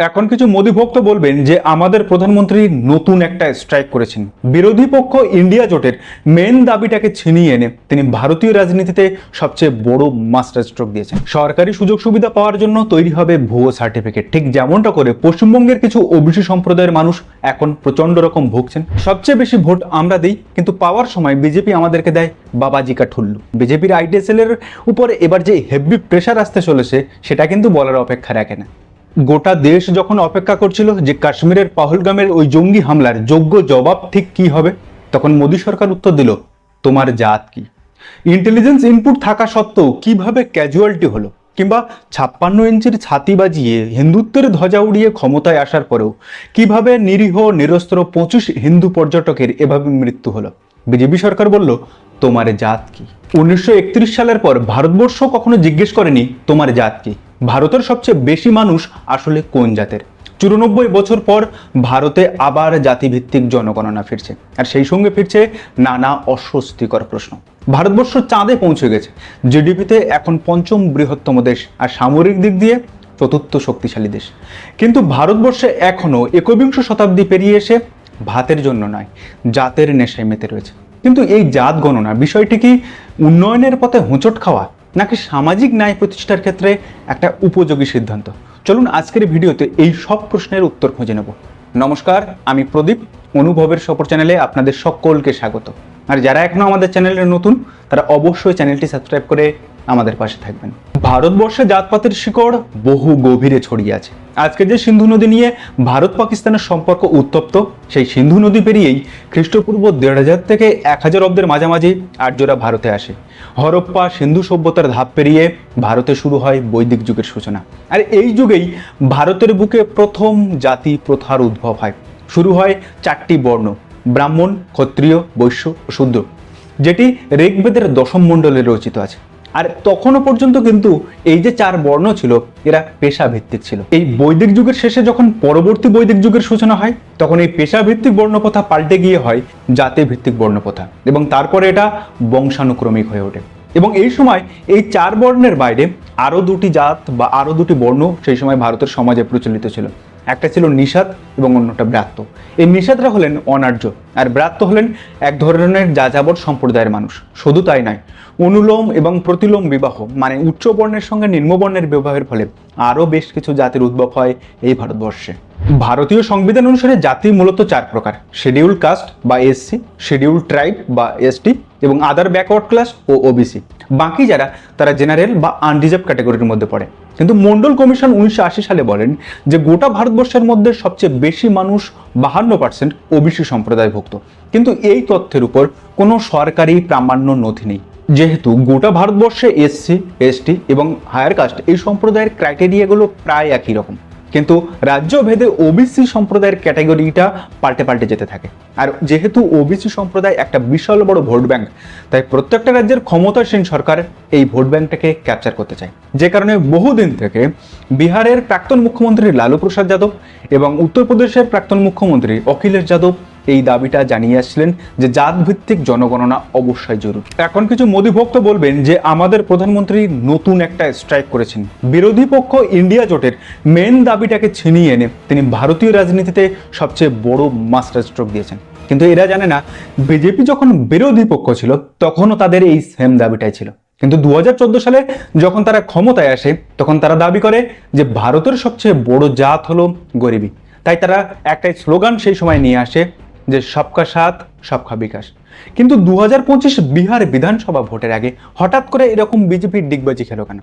এখন কিছু মোদি ভক্ত বলবেন যে আমাদের প্রধানমন্ত্রী নতুন একটা স্ট্রাইক করেছেন। বিরোধী পক্ষ ইন্ডিয়া জোটের মেন দাবিটাকে ছিনিয়ে এনে তিনি ভারতীয় রাজনীতিতে সবচেয়ে বড় মাস্টার স্ট্রোক দিয়েছেন। সরকারি সুযোগ সুবিধা পাওয়ার জন্য তৈরি হবে ভুয়ো সার্টিফিকেট ঠিক যেমনটা করে পশ্চিমবঙ্গের কিছু ওবিসি সম্প্রদায়ের মানুষ এখন প্রচণ্ড রকম ভুগছেন। সবচেয়ে বেশি ভোট আমরা দিই, কিন্তু পাওয়ার সময় বিজেপি আমাদেরকে দেয় বাবাজি ঠুল্লু। বিজেপির আইটিএসএল এর উপরে এবার যে হেভি প্রেশার আসতে চলেছে, সেটা কিন্তু বলার অপেক্ষা রাখে না। গোটা দেশ যখন অপেক্ষা করছিল যে কাশ্মীরের পহলগামের ওই জঙ্গি হামলার যোগ্য জবাব ঠিক কি হবে, তখন মোদী সরকার উত্তর দিল, তোমার জাত কি? ইন্টেলিজেন্স ইনপুট থাকা সত্ত্বেও কীভাবে ক্যাজুয়ালিটি হলো কিংবা ছাপ্পান্ন ইঞ্চির ছাতি বাজিয়ে হিন্দুত্বের ধ্বজা উড়িয়ে ক্ষমতায় আসার পরেও কীভাবে নিরীহ, নিরস্ত্র পঁচিশ হিন্দু পর্যটকের এভাবে মৃত্যু হলো? বিজেপি সরকার বলল, তোমার জাত কি? উনিশশো একত্রিশ সালের পর ভারতবর্ষ কখনো জিজ্ঞেস করেনি, তোমার জাত কি? ভারতের সবচেয়ে বেশি মানুষ আসলে কোন জাতের? চুরানব্বই বছর পর ভারতে আবার জাতিভিত্তিক জনগণনা ফিরছে। আর সেই সঙ্গে ফিরছে নানা অস্বস্তিকর প্রশ্ন। ভারতবর্ষ চাঁদে পৌঁছে গেছে। জিডিপিতে এখন পঞ্চম বৃহত্তম দেশ আর সামরিক দিক দিয়ে চতুর্থ শক্তিশালী দেশ। কিন্তু ভারতবর্ষে এখনও একবিংশ শতাব্দী পেরিয়ে এসে ভাতের জন্য নয়, জাতের নেশায় মেতে রয়েছে। কিন্তু এই জাত গণনা বিষয়টি কি উন্নয়নের পথে হোঁচট খাওয়া নাকি সামাজিক ন্যায় প্রতিষ্ঠার ক্ষেত্রে একটা উপযোগী সিদ্ধান্ত? চলুন আজকের ভিডিওতে এই সব প্রশ্নের উত্তর খুঁজে নেব। নমস্কার, আমি প্রদীপ, অনুভবের সফর চ্যানেলে আপনাদের সকলকে স্বাগত। আর যারা এখনও আমাদের চ্যানেলে নতুন, তারা অবশ্যই চ্যানেলটি সাবস্ক্রাইব করে আমাদের পাশে থাকবেন। ভারতবর্ষে জাতপাতের শিকড় বহু গভীরে ছড়িয়ে আছে। আজকে যে সিন্ধু নদী নিয়ে ভারত পাকিস্তানের সম্পর্ক উত্তপ্ত, সেই সিন্ধু নদী পেরিয়েই খ্রিস্টপূর্ব দেড় হাজার থেকে এক হাজার অব্দের মাঝামাঝি আর্যরা ভারতে আসে। হরপ্পা সিন্ধু সভ্যতার ধাপ পেরিয়ে ভারতে শুরু হয় বৈদিক যুগের সূচনা। আর এই যুগেই ভারতের বুকে প্রথম জাতি প্রথার উদ্ভব হয়। শুরু হয় চারটি বর্ণ, ব্রাহ্মণ, ক্ষত্রিয়, বৈশ্য ও শূদ্র। যেটি ঋগ্বেদের দশম মণ্ডলে রচিত আছে। আর তখনও পর্যন্ত কিন্তু এই যে চার বর্ণ ছিল, এরা পেশা ভিত্তিক ছিল। এই বৈদিক যুগের শেষে যখন পরবর্তী বৈদিক যুগের সূচনা হয়, তখন এই পেশা ভিত্তিক বর্ণপ্রথা পাল্টে গিয়ে হয় জাতি ভিত্তিক বর্ণপ্রথা এবং তারপরে এটা বংশানুক্রমিক হয়ে ওঠে। এবং এই সময় এই চার বর্ণের বাইরে আরও দুটি জাত বা আরও দুটি বর্ণ সেই সময় ভারতের সমাজে প্রচলিত ছিল। একটা ছিল নিষাদ এবং অন্যটা ব্রাত্য। এই নিষাদরা হলেন অনার্য, আর ব্রাত্য হলেন এক ধরনের যাযাবর সম্প্রদায়ের মানুষ। শুধু তাই নয়, অনুলোম এবং প্রতিলোম বিবাহ মানে উচ্চ বর্ণের সঙ্গে নিম্নবর্ণের বিবাহের ফলে আরও বেশ কিছু জাতির উদ্ভব হয় এই ভারতবর্ষে। ভারতীয় সংবিধান অনুসারে জাতি মূলত চার প্রকার শিডিউল কাস্ট বা এসসি শিডিউল ট্রাইব বা এসটি এবং আদার ব্যাকওয়ার্ড ক্লাস ও ওবিসি বাকি যারা, তারা জেনারেল বা আনরিজার্ভ ক্যাটাগরির মধ্যে পড়ে। কিন্তু মন্ডল কমিশন উনিশশো আশি সালে বলেন যে গোটা ভারতবর্ষের মধ্যে সবচেয়ে বেশি মানুষ বাহান্ন পার্সেন্ট ওবিসি সম্প্রদায়ভুক্ত। কিন্তু এই তথ্যের উপর কোনো সরকারি প্রামাণ্য নথি নেই। যেহেতু গোটা ভারতবর্ষে এসসি, এসটি এবং হায়ার কাস্ট এই সম্প্রদায়ের ক্রাইটেরিয়াগুলো প্রায় একই রকম। কিন্তু রাজ্যভেদে ওবিসি সম্প্রদায়ের ক্যাটাগরিটা পাল্টে পাল্টে যেতে থাকে। আর যেহেতু ওবিসি সম্প্রদায় একটা বিশাল বড় ভোট ব্যাংক, তাই প্রত্যেকটা রাজ্যের ক্ষমতাসীন সরকার এই ভোট ব্যাংকটাকে ক্যাপচার করতে চায়। যে কারণে বহুদিন থেকে বিহারের প্রাক্তন মুখ্যমন্ত্রী লালু প্রসাদ যাদব এবং উত্তরপ্রদেশের প্রাক্তন মুখ্যমন্ত্রী অখিলেশ যাদব এই দাবিটা জানিয়ে আসছিলেন যে জাত ভিত্তিক জনগণনা অবশ্যই জরুরি। এখন কিছু মোদী ভক্ত বলবেন যে আমাদের প্রধানমন্ত্রী নতুন একটা স্ট্রাইক করেছেন। বিরোধী পক্ষ ইন্ডিয়া জোটের মেন দাবিটাকে ছিনিয়ে এনে তিনি ভারতীয় রাজনীতিতে সবচেয়ে বড় মাস্টার স্ট্রোক দিয়েছেন। কিন্তু এরা জানে না, বিজেপি যখন বিরোধী পক্ষ ছিল, তখনও তাদের এই সেম দাবিটাই ছিল। কিন্তু দু হাজার চোদ্দ সালে যখন তারা ক্ষমতায় আসে, তখন তারা দাবি করে যে ভারতের সবচেয়ে বড় জাত হলো গরিবী। তাই তারা একটাই স্লোগান সেই সময় নিয়ে আসে যে সবকা সাথ, সবকা বিকাশ। কিন্তু দু হাজার পঁচিশ বিহার বিধানসভা ভোটের আগে হঠাৎ করে এরকম বিজেপির ডিগবাজি খেলো কেন?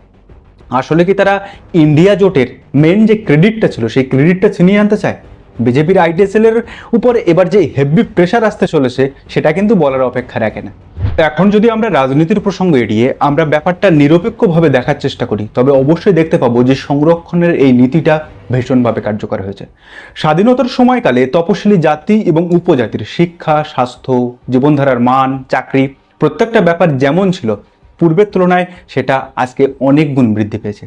আসলে কি তারা ইন্ডিয়া জোটের মেন যে ক্রেডিটটা ছিল, সেই ক্রেডিটটা ছিনিয়ে আনতে চায়? বিজেপির আইটিএসএল এর উপরে এবার যে হেভি প্রেশার আসতে চলেছে, সেটা কিন্তু বলার অপেক্ষা রাখে না। এখন যদি আমরা রাজনীতির প্রসঙ্গ এড়িয়ে আমরা ব্যাপারটা নিরপেক্ষভাবে দেখার চেষ্টা করি, তবে অবশ্যই দেখতে পাবো যে সংরক্ষণের এই নীতিটা ভীষণভাবে কার্যকর হয়েছে। স্বাধীনতার সময়কালে তপশিলি জাতি এবং উপজাতির শিক্ষা, স্বাস্থ্য, জীবনধারার মান, চাকরি, প্রত্যেকটা ব্যাপার যেমন ছিল, পূর্বের তুলনায় সেটা আজকে অনেক গুণ বৃদ্ধি পেয়েছে।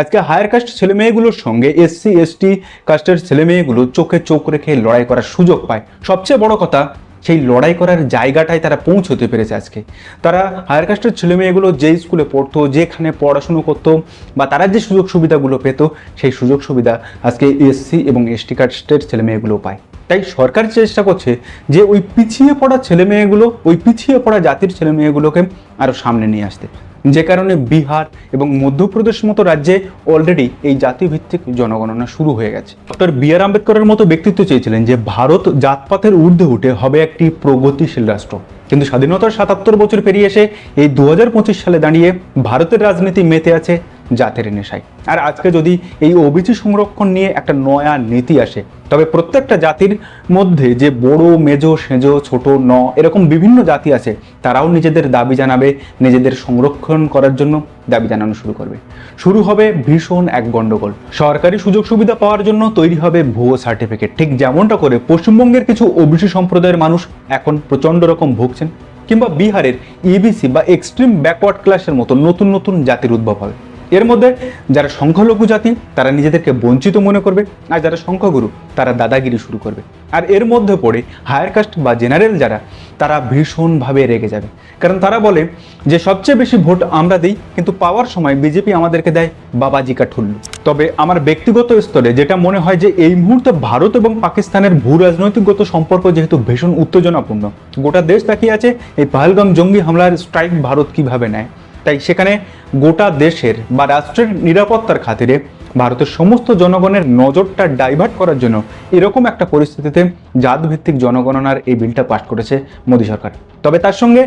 আজকে হায়ার কাস্ট ছেলেমেয়েগুলোর সঙ্গে এসসি এসটি কাস্টের ছেলেমেয়েগুলো চোখে চোখ রেখে লড়াই করার সুযোগ পায়। সবচেয়ে বড় কথা, সেই লড়াই করার জায়গাটায় তারা পৌঁছতে পেরেছে আজকে। তারা হায়ার কাস্টের ছেলেমেয়েগুলো যে স্কুলে পড়তো, যেখানে পড়াশুনো করতো, বা তারা যে সুযোগ সুবিধাগুলো পেত, সেই সুযোগ সুবিধা আজকে এসসি এবং এসটি কাস্টের ছেলেমেয়েগুলো পায়। তাই সরকার চেষ্টা করছে যে ওই পিছিয়ে পড়া ছেলেমেয়েগুলো ওই পিছিয়ে পড়া জাতির ছেলেমেয়েগুলোকে আরও সামনে নিয়ে আসতে। যে কারণে বিহার এবং মধ্যপ্রদেশ মতো রাজ্যে অলরেডি এই জাতিভিত্তিক জনগণনা শুরু হয়ে গেছে। ডক্টর বি আর আম্বেদকরের মতো ব্যক্তিত্ব চেয়েছিলেন যে ভারত জাতপাতের ঊর্ধ্বে উঠে হবে একটি প্রগতিশীল রাষ্ট্র। কিন্তু স্বাধীনতার সাতাত্তর বছর পেরিয়ে এসে এই দু হাজার পঁচিশ সালে দাঁড়িয়ে ভারতের রাজনীতি মেতে আছে জাতের নেশায়। আর আজকে যদি এই ওবিসি সংরক্ষণ নিয়ে একটা নয়া নীতি আসে, তবে প্রত্যেকটা জাতির মধ্যে যে বড়, মেজো, সেজো, ছোট, ন, এরকম বিভিন্ন জাতি আছে, তারাও নিজেদের দাবি জানাবে, নিজেদের সংরক্ষণ করার জন্য দাবি জানানো শুরু করবে। শুরু হবে ভীষণ এক গন্ডগোল। সরকারি সুযোগ সুবিধা পাওয়ার জন্য তৈরি হবে ভুয়ো সার্টিফিকেট। ঠিক যেমনটা করে পশ্চিমবঙ্গের কিছু ওবিসি সম্প্রদায়ের মানুষ এখন প্রচণ্ড রকম ভুগছেন, কিংবা বিহারের ইবিসি বা এক্সট্রিম ব্যাকওয়ার্ড ক্লাসের মতো নতুন নতুন জাতির উদ্ভব হবে। এর মধ্যে যারা সংখ্যালঘু জাতি, তারা নিজেদেরকে বঞ্চিত মনে করবে, আর যারা সংখ্যাগুরু, তারা দাদাগিরি শুরু করবে। আর এর মধ্যে পড়ে হায়ার কাস্ট বা জেনারেল যারা, তারা ভীষণভাবে রেগে যাবে। কারণ তারা বলে যে, সবচেয়ে বেশি ভোট আমরা দিই, কিন্তু পাওয়ার সময় বিজেপি আমাদেরকে দেয় বাবাজি ঠুল্লু। তবে আমার ব্যক্তিগত স্তরে যেটা মনে হয় যে, এই মুহূর্তে ভারত এবং পাকিস্তানের ভূ রাজনৈতিকগত সম্পর্ক যেহেতু ভীষণ উত্তেজনাপূর্ণ, গোটা দেশ তাকিয়ে আছে এই পাহলগাম জঙ্গি হামলার স্ট্রাইক ভারত কীভাবে নেয়। তাই সেখানে গোটা দেশের বা রাষ্ট্রের নিরাপত্তার খাতিরে ভারতের সমস্ত জনগণের নজরটা ডাইভার্ট করার জন্য এরকম একটা পরিস্থিতিতে জাতভিত্তিক জনগণনার এই বিলটা পাশ করেছে মোদী সরকার। তবে তার সঙ্গে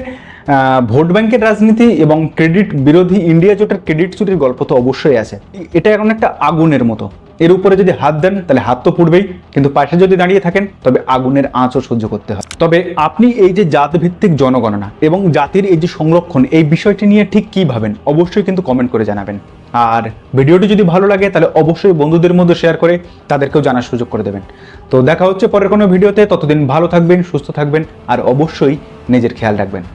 ভোট ব্যাংকের রাজনীতি এবং ক্রেডিট বিরোধী ইন্ডিয়া জোটের ক্রেডিট চুরির গল্প তো অবশ্যই আছে। এটা এখন একটা আগুনের মতো। এর উপরে যদি হাত দেন, তাহলে হাত তো পুড়বেই। কিন্তু পাশে যদি দাঁড়িয়ে থাকেন, তবে আগুনের আঁচও সহ্য করতে হয়। তবে আপনি এই যে জাতভিত্তিক জনগণনা এবং জাতির এই যে সংরক্ষণ, এই বিষয়টি নিয়ে ঠিক কী ভাবেন, অবশ্যই কিন্তু কমেন্ট করে জানাবেন। আর ভিডিওটি যদি ভালো লাগে, তাহলে অবশ্যই বন্ধুদের মধ্যে শেয়ার করে তাদেরকেও জানার সুযোগ করে দেবেন। তো দেখা হচ্ছে পরের কোনো ভিডিওতে। ততদিন ভালো থাকবেন, সুস্থ থাকবেন, আর অবশ্যই নিজের খেয়াল রাখবেন।